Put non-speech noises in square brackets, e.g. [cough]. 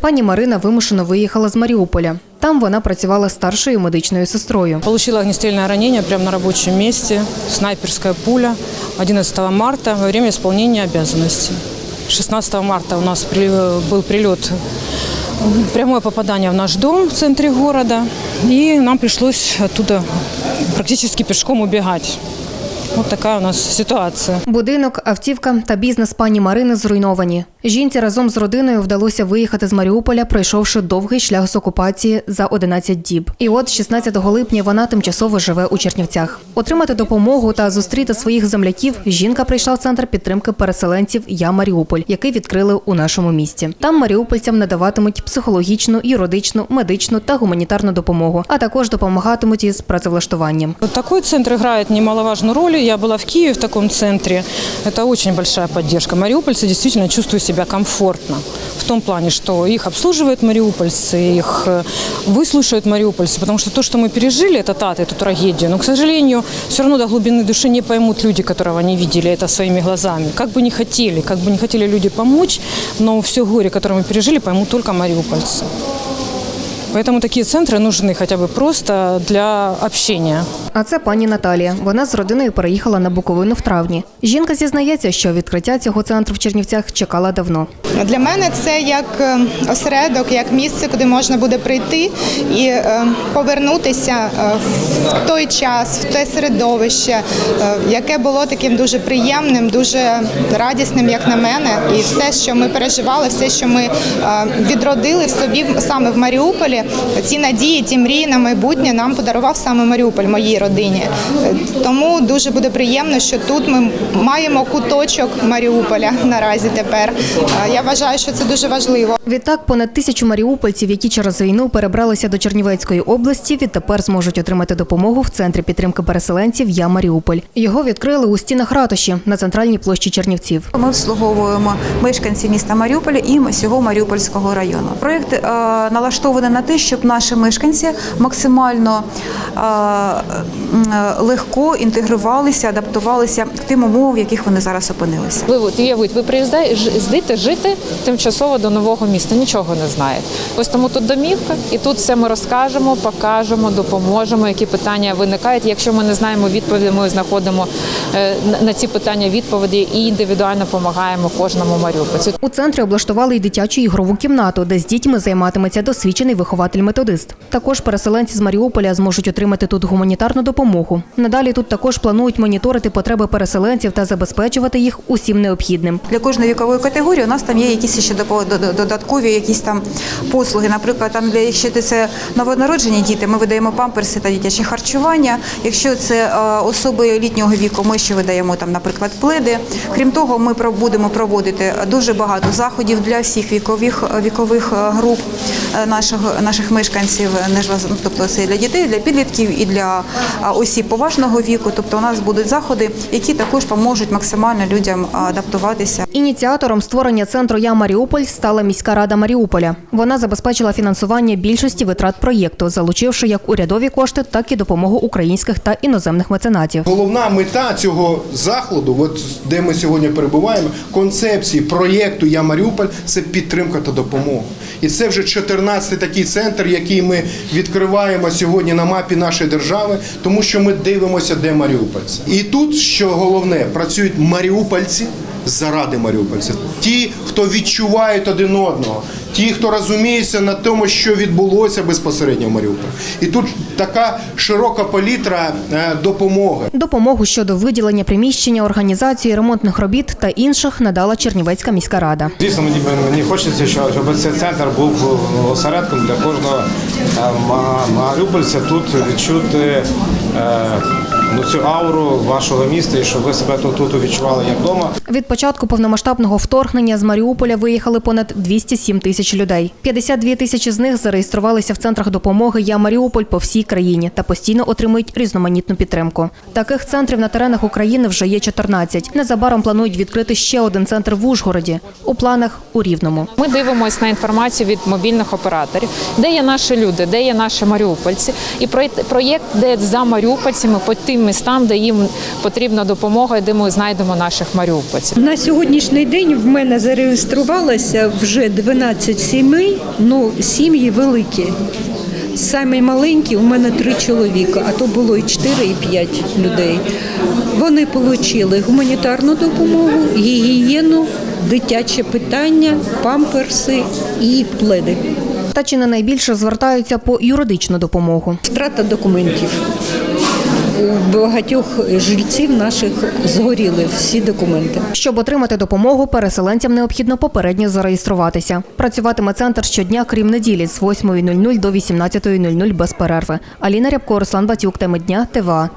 Пані Марина вимушено виїхала з Маріуполя. Там вона працювала старшою медичною сестрою. Получила огнестрельное ранение прямо на рабочем месте, снайперская пуля 11 марта во время исполнения обязанностей. 16 марта у нас был прилет, прямое попадание в наш дом в центре города, и нам пришлось оттуда практически пешком убегать. Вот такая у нас ситуация. Будинок, автівка та бізнес пані Марини зруйновані. Жінці разом з родиною вдалося виїхати з Маріуполя, пройшовши довгий шлях з окупації за 11 діб. І от 16 липня вона тимчасово живе у Чернівцях. Отримати допомогу та зустріти своїх земляків жінка прийшла в центр підтримки переселенців Я Маріуполь, який відкрили у нашому місті. Там маріупольцям надаватимуть психологічну, юридичну, медичну та гуманітарну допомогу, а також допомагатимуть із працевлаштуванням. Вот такой центр играет немаловажную роль. Я была в Киеве в таком центре. Это очень большая поддержка. Мариупольцы действительно чувствуют себя комфортно. В том плане, что их обслуживают мариупольцы, их э, выслушают мариупольцы. Потому что то, что мы пережили, этот ад, эту трагедию, но, к сожалению, все равно до глубины души не поймут люди, которого не видели это своими глазами. Как бы не хотели, как бы не хотели люди помочь, но все горе, которое мы пережили, поймут только мариупольцы. Поэтому такие центры нужны хотя бы просто для общения. А це пані Наталія. Вона з родиною переїхала на Буковину в травні. Жінка зізнається, що відкриття цього центру в Чернівцях чекала давно. Для мене це як е, осередок, як місце, куди можна буде прийти і е, повернутися е, в той час, в те середовище, яке було таким дуже приємним, дуже радісним, як на мене. І все, що ми переживали, все, що ми відродили в собі саме в Маріуполі, ці надії, ті мрії на майбутнє нам подарував саме Маріуполь, моїй родині. Тому дуже буде приємно, що тут ми маємо куточок Маріуполя [laughs] наразі тепер. Е, Я вважаю, що це дуже важливо. Відтак, понад тисячу маріупольців, які через війну перебралися до Чернівецької області, відтепер зможуть отримати допомогу в центрі підтримки переселенців Я Маріуполь. Його відкрили у стінах ратуші на центральній площі Чернівців. Ми обслуговуємо мешканців міста Маріуполя і всього Маріупольського району. Проєкт е, налаштований на те, щоб наші мешканці максимально е, легко інтегрувалися, адаптувалися к тим умовам, в яких вони зараз опинилися. Ви от уявіть, ви приїздите жити тимчасово до нового міста, нічого не знаєте. Ось тому тут домівка, і тут все ми розкажемо, покажемо, допоможемо, які питання виникають. Якщо ми не знаємо відповіді, ми знаходимо е, на- на ці питання відповіді і індивідуально допомагаємо кожному маріупольцю. У центрі облаштували й дитячу ігрову кімнату, де з дітьми займатиметься досвідчений вихователь-методист. Також переселенці з Маріуполя зможуть отримати тут гуманітарну допомогу. Надалі тут також планують моніторити потреби переселенців та забезпечувати їх усім необхідним. Для кожної вікової категорії у нас там є якісь ще до- до- додаткові якісь там послуги. Наприклад, там для якщо це новонароджені діти, ми видаємо памперси та дитяче харчування. Якщо це е, особи літнього віку, ми ще видаємо там, наприклад, пледи. Крім того, ми будемо проводити дуже багато заходів для всіх вікових вікових е, груп е, нашого наших мешканців. Ну, тобто це для дітей, для підлітків і для осіб поважного віку. Тобто, у нас будуть заходи, які також поможуть максимально людям адаптуватися. Ініціатором створення центру Я Маріуполь стала міська рада Маріуполя. Вона забезпечила фінансування більшості витрат проєкту, залучивши як урядові кошти, так і допомогу українських та іноземних меценатів. Головна мета цього заходу, от де ми сьогодні перебуваємо, концепції проєкту Я Маріуполь це підтримка та допомога. І це вже 14-й такий центр, який ми відкриваємо сьогодні на мапі нашої держави, тому що ми дивимося, де маріупольці. І тут, що головне, працюють маріупольці заради маріупольців. Ті, хто відчувають один одного, ті, хто розуміється на тому, що відбулося безпосередньо в Маріуполі. І тут така широка палітра е, допомоги. Допомогу щодо виділення приміщення, організації ремонтних робіт та інших надала Чернівецька міська рада. Звісно, мені, мені хочеться, щоб, щоб цей центр був осередком для кожного е, маріупольця тут відчути е, ну, цю ауру вашого міста і щоб ви себе тут, тут відчували як вдома. Від початку повномасштабного вторгнення з Маріуполя виїхали понад 207 тисяч людей. 52 тисячі з них зареєструвалися в центрах допомоги Я Маріуполь по всій країні та постійно отримують різноманітну підтримку. Таких центрів на теренах України вже є 14. Незабаром планують відкрити ще один центр в Ужгороді. У планах у Рівному. Ми дивимося на інформацію від мобільних операторів, де є наші люди, де є наші маріупольці. І проєкт- проєкт, де за маріупольцями по тим тим містам, де їм потрібна допомога, і де ми знайдемо наших маріупольців. На сьогоднішній день в мене зареєструвалося вже 12 сімей, ну сім'ї великі. Самі маленькі у мене три чоловіка, а то було і 4, і 5 людей. Вони отримали гуманітарну допомогу, гігієну, дитяче питання, памперси і пледи. Та чи не найбільше звертаються по юридичну допомогу. Втрата документів. Багатьох жильців наших згоріли всі документи. Щоб отримати допомогу, переселенцям необхідно попередньо зареєструватися. Працюватиме центр щодня, крім неділі, з 8.00 до 18.00 без перерви. Аліна Рябко, Руслан Батюк, теми дня, ТВА.